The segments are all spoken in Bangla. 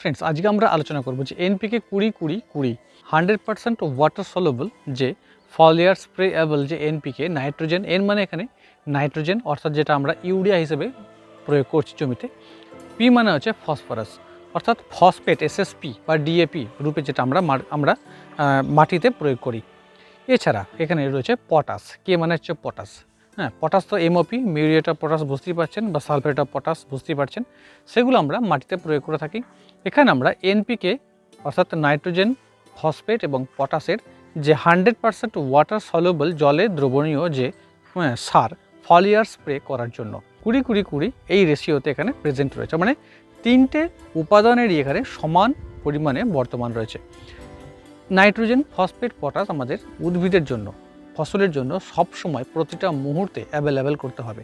ফ্রেন্ডস আজকে আমরা আলোচনা করব যে এনপিকে কুড়ি কুড়ি কুড়ি হান্ড্রেড পার্সেন্ট ওয়াটার সলুবল যে ফলিয়ার স্প্রেএবল যে এনপিকে নাইট্রোজেন এন মানে এখানে নাইট্রোজেন অর্থাৎ যেটা আমরা ইউরিয়া হিসেবে প্রয়োগ করছি জমিতে পি মানে হচ্ছে ফসফরাস অর্থাৎ ফসফেট এসএসপি বা ডিএপি রূপে যেটা আমরা মার- আমরা মাটিতে প্রয়োগ করি। এছাড়া এখানে রয়েছে পটাশ কে মানে হচ্ছে পটাশ হ্যাঁ পটাশ তো এমওপি মিউরিয়েট অফ পটাশ বুঝতেই পারছেন বা সালফেট অফ পটাশ বুঝতেই পারছেন। সেগুলো আমরা মাটিতে প্রয়োগ করে থাকি। এখানে আমরা এনপিকে অর্থাৎ নাইট্রোজেন ফসফেট এবং পটাশের যে হান্ড্রেড পার্সেন্ট ওয়াটার সলুবল জলে দ্রবণীয় যে হ্যাঁ, সার ফলিয়ার স্প্রে করার জন্য। কুড়ি কুড়ি কুড়ি এই রেশিওতে এখানে প্রেজেন্ট রয়েছে। মানে তিনটে উপাদানেরই এখানে সমান পরিমাণে বর্তমান রয়েছে। নাইট্রোজেন ফসফেট পটাশ আমাদের উদ্ভিদের জন্য। ফসলের জন্য সব সময় প্রতিটা মুহূর্তে অ্যাভেলেবেল করতে হবে।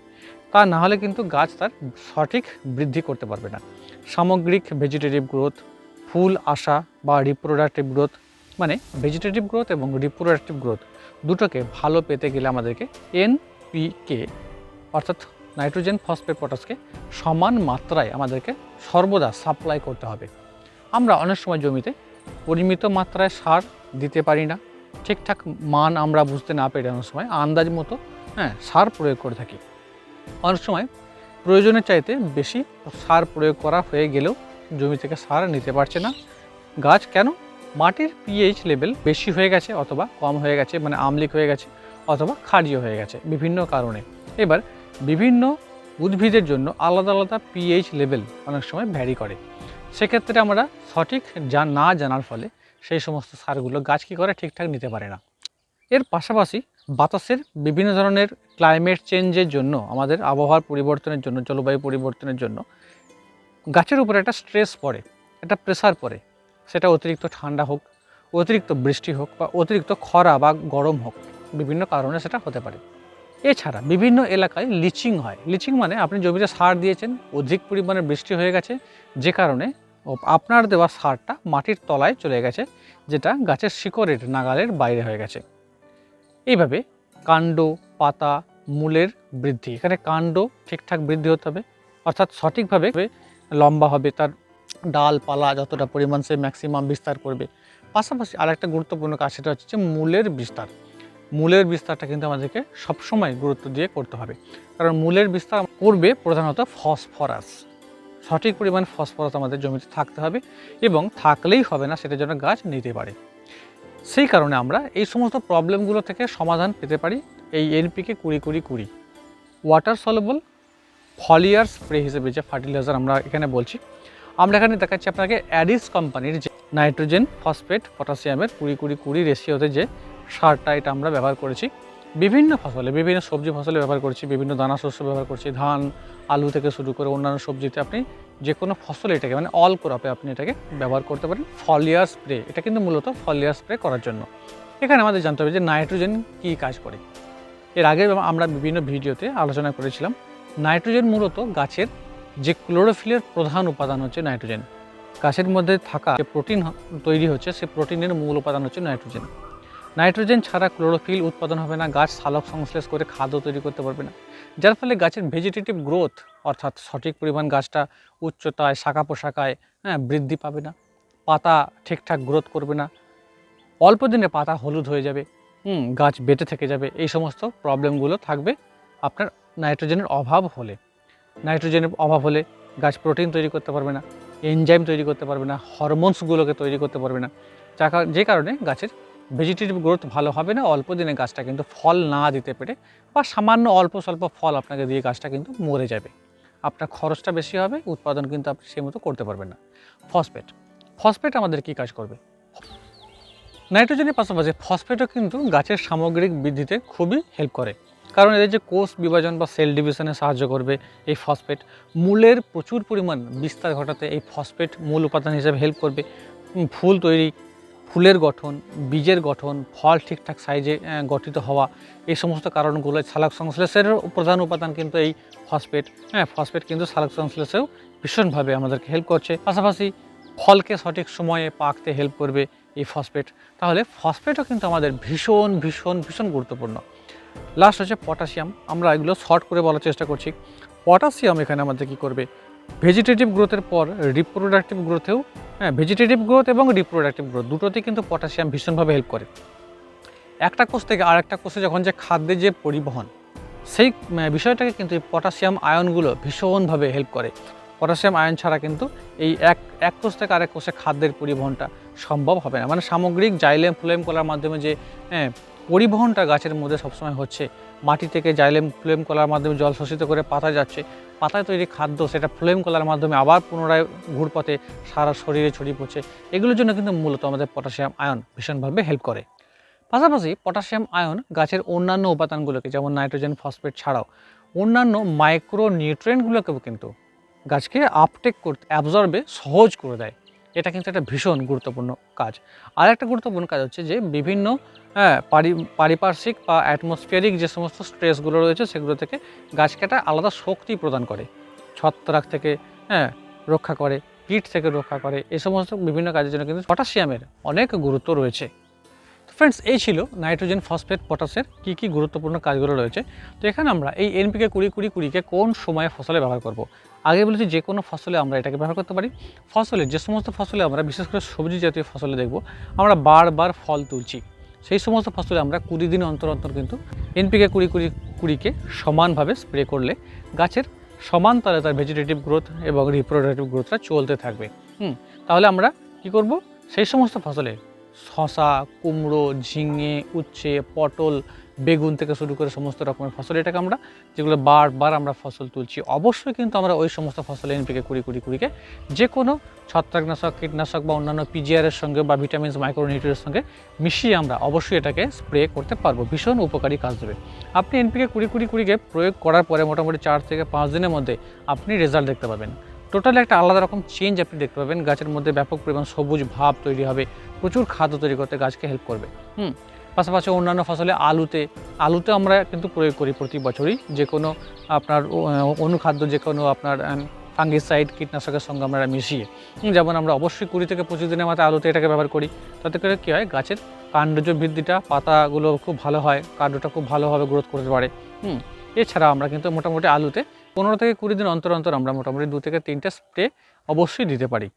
তা না হলে কিন্তু গাছ তার সঠিক বৃদ্ধি করতে পারবে না। সামগ্রিক ভেজিটেটিভ গ্রোথ ফুল আসা বা রিপ্রোডাক্টিভ গ্রোথ মানে ভেজিটেটিভ গ্রোথ এবং রিপ্রোডাক্টিভ গ্রোথ দুটোকে ভালো পেতে গেলে আমাদেরকে এনপিকে অর্থাৎ নাইট্রোজেন ফসফেট পটাশকে সমান মাত্রায় আমাদেরকে সর্বদা সাপ্লাই করতে হবে। আমরা অনেক সময় জমিতে পরিমিত মাত্রায় সার দিতে পারি না। ঠিকঠাক মান আমরা বুঝতে না পেরে অনেক সময় আন্দাজ মতো হ্যাঁ সার প্রয়োগ করে থাকি। অনেক সময় প্রয়োজনের চাইতে বেশি সার প্রয়োগ করা হয়ে গেলেও জমি থেকে সার নিতে পারছে না। গাছ কেন? মাটির পিএইচ লেভেল বেশি হয়ে গেছে অথবা কম হয়ে গেছে মানে আমলিক হয়ে গেছে অথবা ক্ষারীয় হয়ে গেছে বিভিন্ন কারণে। এবার বিভিন্ন উদ্ভিদের জন্য আলাদা আলাদা পিএইচ লেভেল অনেক সময় ভ্যারি করে। সেক্ষেত্রে আমরা সঠিক যা না জানার ফলে সেই সমস্ত সারগুলো গাছ কী করে ঠিকঠাক নিতে পারে না। এর পাশাপাশি বাতাসের বিভিন্ন ধরনের ক্লাইমেট চেঞ্জের জন্য, আমাদের আবহাওয়ার পরিবর্তনের জন্য, জলবায়ু পরিবর্তনের জন্য গাছের উপরে একটা স্ট্রেস পড়ে, একটা প্রেসার পড়ে। সেটা অতিরিক্ত ঠান্ডা হোক, অতিরিক্ত বৃষ্টি হোক বা অতিরিক্ত খরা বা গরম হোক, বিভিন্ন কারণে সেটা হতে পারে। এছাড়া বিভিন্ন এলাকায় লিচিং হয়। লিচিং মানে আপনি জমিতে সার দিয়েছেন, অধিক পরিমাণে বৃষ্টি হয়ে গেছে, যে কারণে আপনার দেওয়া সারটা মাটির তলায় চলে গেছে, যেটা গাছের শিকড়ের নাগালের বাইরে হয়ে গেছে। এইভাবে কাণ্ড, পাতা, মূলের বৃদ্ধি, এখানে কাণ্ড ঠিকঠাক বৃদ্ধি হতে হবে, অর্থাৎ সঠিকভাবে লম্বা হবে, তার ডালপালা যতটা পরিমাণ সে ম্যাক্সিমাম বিস্তার করবে। পাশাপাশি আরেকটা গুরুত্বপূর্ণ কাজ, সেটা হচ্ছে মূলের বিস্তার। মূলের বিস্তারটা কিন্তু আমাদেরকে সবসময় গুরুত্ব দিয়ে করতে হবে। কারণ মূলের বিস্তার করবে প্রধানত ফসফরাস। সঠিক পরিমাণ ফসফরাস আমাদের জমিতে থাকতে হবে এবং থাকলেই হবে না, সেটার জন্য গাছ নিতে পারে। সেই কারণে আমরা এই সমস্ত প্রবলেমগুলো থেকে সমাধান পেতে পারি এই এনপিকে কুড়ি কুড়ি কুড়ি। ওয়াটার সলবল ফলিয়ার স্প্রে হিসেবে যে ফার্টিলাইজার আমরা এখানে বলছি, আমরা এখানে দেখাচ্ছি আপনাকে অ্যাডিস কোম্পানির যে নাইট্রোজেন ফসফেট পটাশিয়ামের কুড়ি কুড়ি কুড়ি রেশিওতে যে সারটা এটা আমরা ব্যবহার করেছি। বিভিন্ন ফসলে, বিভিন্ন সবজি ফসলে ব্যবহার করছি, বিভিন্ন দানা শস্য ব্যবহার করছি, ধান, আলু থেকে শুরু করে অন্যান্য সবজিতে আপনি যে কোনো ফসলে এটাকে মানে অল ক্রপে আপনি এটাকে ব্যবহার করতে পারেন। ফলিয়ার স্প্রে এটা কিন্তু মূলত ফলিয়ার স্প্রে করার জন্য। এখানে আমাদের জানতে হবে যে নাইট্রোজেন কী কাজ করে। এর আগে আমরা বিভিন্ন ভিডিওতে আলোচনা করেছিলাম নাইট্রোজেন মূলত গাছের যে ক্লোরোফিলের প্রধান উপাদান হচ্ছে নাইট্রোজেন গাছের মধ্যে থাকা যে প্রোটিন তৈরি হচ্ছে সেই প্রোটিনের মূল উপাদান হচ্ছে নাইট্রোজেন নাইট্রোজেন ছাড়া ক্লোরোফিল উৎপাদন হবে না, গাছ সালোক সংশ্লেষ করে খাদ্য তৈরি করতে পারবে না। যার ফলে গাছের ভেজিটেটিভ গ্রোথ অর্থাৎ সঠিক পরিমাণ গাছটা উচ্চতায় শাখা পোশাকায় হ্যাঁ বৃদ্ধি পাবে না। পাতা ঠিকঠাক গ্রোথ করবে না। অল্প দিনে পাতা হলুদ হয়ে যাবে, হুম, গাছ বেঁটে থেকে যাবে। এই সমস্ত প্রবলেমগুলো থাকবে আপনার নাইট্রোজেনের অভাব হলে। নাইট্রোজেনের অভাব হলে গাছ প্রোটিন তৈরি করতে পারবে না এনজাইম তৈরি করতে পারবে না হরমোনসগুলোকে তৈরি করতে পারবে না। যা যে কারণে গাছের ভেজিটেটিভ গ্রোথ ভালো হবে না, অল্প দিনে গাছটা কিন্তু ফল না দিতে পেরে বা সামান্য অল্প স্বল্প ফল আপনাকে দিয়ে গাছটা কিন্তু মরে যাবে। আপনার খরচটা বেশি হবে, উৎপাদন কিন্তু আপনি সেই মতো করতে পারবেন না। ফসফেট ফসফেট আমাদের কি কাজ করবে? নাইট্রোজেনের পাশাপাশি ফসফেটও কিন্তু গাছের সামগ্রিক বৃদ্ধিতে খুবই হেল্প করে। কারণ এদের যে কোষ বিভাজন বা সেল ডিভিশনে সাহায্য করবে এই ফসফেট মূলের প্রচুর পরিমাণ বিস্তার ঘটাতে এই ফসফেট মূল উপাদান হিসেবে হেল্প করবে। ফুল তৈরি ফুলের গঠন, বীজের গঠন, ফল ঠিকঠাক সাইজে গঠিত হওয়া, এই সমস্ত কারণগুলো সালাক সংশ্লেষের প্রধান উপাদান কিন্তু এই ফসফেট। হ্যাঁ ফসফেট কিন্তু সালাক সংশ্লেষেও ভীষণভাবে আমাদেরকে হেল্প করছে। পাশাপাশি ফলকে সঠিক সময়ে পাকতে হেল্প করবে এই ফসফেট। তাহলে ফসফেটও কিন্তু আমাদের ভীষণ ভীষণ ভীষণ গুরুত্বপূর্ণ। লাস্ট হচ্ছে পটাশিয়াম আমরা এগুলো শর্ট করে বলার চেষ্টা করছি। পটাশিয়াম এখানে আমাদের কি করবে? ভেজিটেটিভ গ্রোথের পর রিপ্রোডাক্টিভ গ্রোথেও হ্যাঁ ভেজিটেটিভ গ্রোথ এবং রিপ্রোডাক্টিভ গ্রোথ দুটোতেই কিন্তু পটাশিয়াম ভীষণভাবে হেল্প করে। একটা কোষ থেকে আর একটা কোষে যখন যে খাদ্যের যে পরিবহন সেই বিষয়টাকে কিন্তু এই পটাশিয়াম আয়নগুলো ভীষণভাবে হেল্প করে। পটাশিয়াম আয়ন ছাড়া কিন্তু এই এক এক কোষ থেকে আরেক কোষে খাদ্যের পরিবহনটা সম্ভব হবে না। মানে সামগ্রিক জাইলেম ফ্লোয়েম কলার মাধ্যমে যে হ্যাঁ, পরিবহনটা গাছের মধ্যে সবসময় হচ্ছে মাটি থেকে জাইলেম ফ্লোয়েম কলার মাধ্যমে জল শোষিত করে পাতা যাচ্ছে পাতায় তৈরি খাদ্য সেটা ফ্লেম কলার মাধ্যমে আবার পুনরায় ঘুরপথে সারা শরীরে ছড়িয়ে পড়ছে। এগুলোর জন্য কিন্তু মূলত আমাদের পটাশিয়াম আয়ন ভীষণভাবে হেল্প করে। পাশাপাশি পটাশিয়াম আয়ন গাছের অন্যান্য উপাদানগুলোকে, যেমন নাইট্রোজেন, ফসফেট ছাড়াও, অন্যান্য মাইক্রো নিউট্রিয়েন্টগুলোকেও কিন্তু গাছকে আপটেক করতে অ্যাবজর্বে সহজ করে দেয়। এটা কিন্তু একটা ভীষণ গুরুত্বপূর্ণ কাজ। আর একটা গুরুত্বপূর্ণ কাজ হচ্ছে যে বিভিন্ন হ্যাঁ পারি- পারিপার্শ্বিক বা অ্যাটমসফিয়ারিক যে সমস্ত স্ট্রেসগুলো রয়েছে সেগুলো থেকে গাছ একটা আলাদা শক্তি প্রদান করে। ছত্রাক থেকে হ্যাঁ রক্ষা করে, কীট থেকে রক্ষা করে, এ সমস্ত বিভিন্ন কাজের জন্য কিন্তু পটাশিয়ামের অনেক গুরুত্ব রয়েছে। ফ্রেন্ডস এই ছিল নাইট্রোজেন ফসফেট পটাশের কী কী গুরুত্বপূর্ণ কাজগুলো রয়েছে। তো এখানে আমরা এই এনপিকে কুড়ি কুড়ি কুড়িকে কোন সময়ে ফসলে ব্যবহার করব। আগে বলেছি যে কোনো ফসলে আমরা এটাকে ব্যবহার করতে পারি। ফসলে যে সমস্ত ফসলে আমরা, বিশেষ করে সবজি জাতীয় ফসলে দেখব, আমরা বারবার ফল তুলছি। সেই সমস্ত ফসলে আমরা কুড়ি দিন অন্তর অন্তর কিন্তু এনপিকে কুড়ি কুড়ি কুড়িকে সমানভাবে স্প্রে করলে গাছের সমান তালে তার ভেজিটেটিভ গ্রোথ এবং রিপ্রোডাক্টিভ গ্রোথটা চলতে থাকবে। হুম, তাহলে আমরা কি করব? সেই সমস্ত ফসলে শশা কুমড়ো, ঝিঙে, উচ্ছে, পটল, বেগুন থেকে শুরু করে সমস্ত রকমের ফসল। এটাকে আমরা যেগুলো বারবার আমরা ফসল তুলছি, অবশ্যই কিন্তু আমরা ওই সমস্ত ফসল এনপিকে, কুড়ি কুড়ি কুড়িকে যে কোনো ছত্রাকনাশক, কীটনাশক বা অন্যান্য পিজিআরের সঙ্গে বা ভিটামিনস মাইক্রোনিউট্রিয়ের সঙ্গে মিশিয়ে আমরা অবশ্যই এটাকে স্প্রে করতে পারব। ভীষণ উপকারী কাজ দেবে। আপনি এনপিকে কুড়ি কুড়ি কুড়িকে প্রয়োগ করার পরে মোটামুটি চার থেকে পাঁচ দিনের মধ্যে আপনি রেজাল্ট দেখতে পাবেন। টোটালি একটা আলাদা রকম চেঞ্জ আপনি দেখতে পাবেন। গাছের মধ্যে ব্যাপক পরিমাণ সবুজ ভাব তৈরি হবে। প্রচুর খাদ্য তৈরি করতে গাছকে হেল্প করবে। হুম, পাশাপাশি অন্যান্য ফসলে আলুতে আলুতে আমরা কিন্তু প্রয়োগ করি প্রতি বছরই। যে কোনো আপনার অনুখাদ্য যে কোনো আপনার ফাঙ্গিসাইড কীটনাশকের সঙ্গে আমরা মিশিয়ে। যেমন আমরা অবশ্যই কুড়ি থেকে পঁচিশ দিনের মাথায় আলুতে এটাকে ব্যবহার করি। তাতে করে কী হয়? গাছের কাণ্ডজ বৃদ্ধিটা, পাতাগুলো খুব ভালো হয়, কাণ্ডটা খুব ভালোভাবে গ্রোথ করতে পারে। হুম, এছাড়া আমরা কিন্তু মোটামুটি আলুতে পনেরো থেকে কুড়ি দিন অন্তর অন্তর আমরা মোটামুটি দু থেকে তিনটা স্প্রে অবশ্যই দিতে পারি।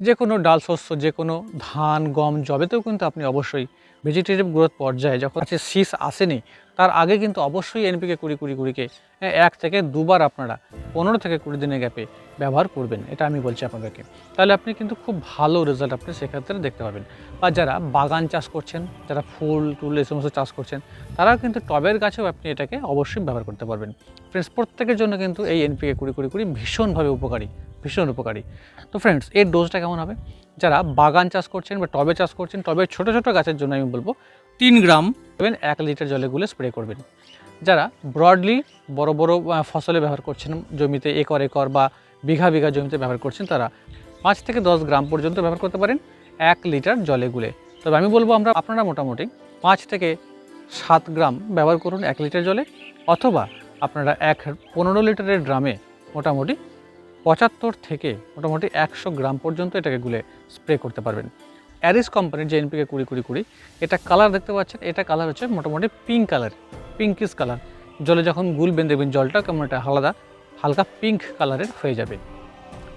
যে কোনো ডাল শস্য যে কোনো ধান, গম জবেতেও কিন্তু আপনি অবশ্যই ভেজিটেটিভ গ্রোথ পর্যায়ে যখন সে শীষ আসেনি তার আগে কিন্তু অবশ্যই এনপিকে কুড়ি কুড়ি কুড়িকে এক থেকে দুবার আপনারা পনেরো থেকে কুড়ি দিনের গ্যাপে ব্যবহার করবেন, এটা আমি বলছি আপনাদেরকে। তাহলে আপনি কিন্তু খুব ভালো রেজাল্ট আপনি সেক্ষেত্রে দেখতে পাবেন। বা যারা বাগান চাষ করছেন, যারা ফুল টুল এই সমস্ত চাষ করছেন, তারাও কিন্তু টবের গাছেও আপনি এটাকে অবশ্যই ব্যবহার করতে পারবেন। ফ্রেন্ডস প্রত্যেকের জন্য কিন্তু এই এনপিকে কুড়ি কুড়ি কুড়ি ভীষণভাবে উপকারী, ভীষণ উপকারী। তো ফ্রেন্ডস এর ডোজটা কেমন হবে? যারা বাগান চাষ করছেন বা টবে চাষ করছেন, টবে ছোটো ছোটো গাছের জন্য আমি বলব তিন গ্রাম। এক লিটার জলে গুলে স্প্রে করবেন। যারা ব্রডলি বড় বড় ফসলে ব্যবহার করছেন, জমিতে একর একর বা বিঘা বিঘা জমিতে ব্যবহার করছেন, তারা পাঁচ থেকে দশ গ্রাম পর্যন্ত ব্যবহার করতে পারেন এক লিটার জলে গুলে। তবে আমি বলব আমরা, আপনারা মোটামুটি পাঁচ থেকে সাত গ্রাম ব্যবহার করুন এক লিটার জলে, অথবা আপনারা এক পনেরো লিটারের ড্রামে মোটামুটি পঁচাত্তর থেকে মোটামুটি একশো গ্রাম পর্যন্ত এটাকে গুলে স্প্রে করতে পারবেন। অ্যারিস কোম্পানির যে এনপিকে কুড়ি কুড়ি কুড়ি। এটা কালার দেখতে পাচ্ছেন, এটা কালার হচ্ছে মোটামুটি পিঙ্ক কালার পিঙ্কিস কালার জলে যখন গুলবেন দেখবেন জলটা কেমন একটা আলাদা, হালকা পিঙ্ক কালারের হয়ে যাবে।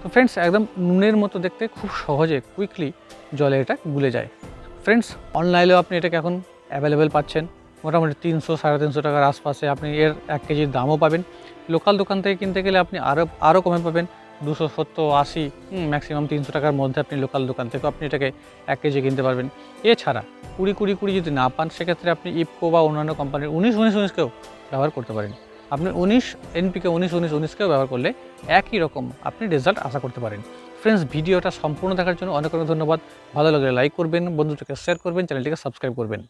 তো ফ্রেন্ডস একদম নুনের মতো দেখতে খুব সহজে কুইকলি জলে এটা গুলে যায়। ফ্রেন্ডস অনলাইনেও আপনি এটাকে এখন অ্যাভেলেবেল পাচ্ছেন। মোটামুটি তিনশো, সাড়ে তিনশো টাকার আশপাশে আপনি এর এক কেজির দামও পাবেন। লোকাল দোকান থেকে কিনতে গেলে আপনি আরও আরও কমে পাবেন। দুশো সত্তর আশি ম্যাক্সিমাম তিনশো টাকার মধ্যে আপনি লোকাল দোকান থেকে আপনি এটাকে এক কেজি কিনতে পারবেন। এছাড়া কুড়ি কুড়ি কুড়ি যদি না পান, সেক্ষেত্রে আপনি ইপকো বা অন্যান্য কোম্পানির উনিশ উনিশ উনিশকেও ব্যবহার করতে পারেন। আপনি উনিশ এনপিকে উনিশ উনিশ উনিশকেও ব্যবহার করলে একই রকম আপনি রেজাল্ট আশা করতে পারেন। ফ্রেন্ডস ভিডিওটা সম্পূর্ণ দেখার জন্য অনেক অনেক ধন্যবাদ। ভালো লাগলে লাইক করবেন বন্ধুটাকে শেয়ার করবেন চ্যানেলটিকে সাবস্ক্রাইব করবেন।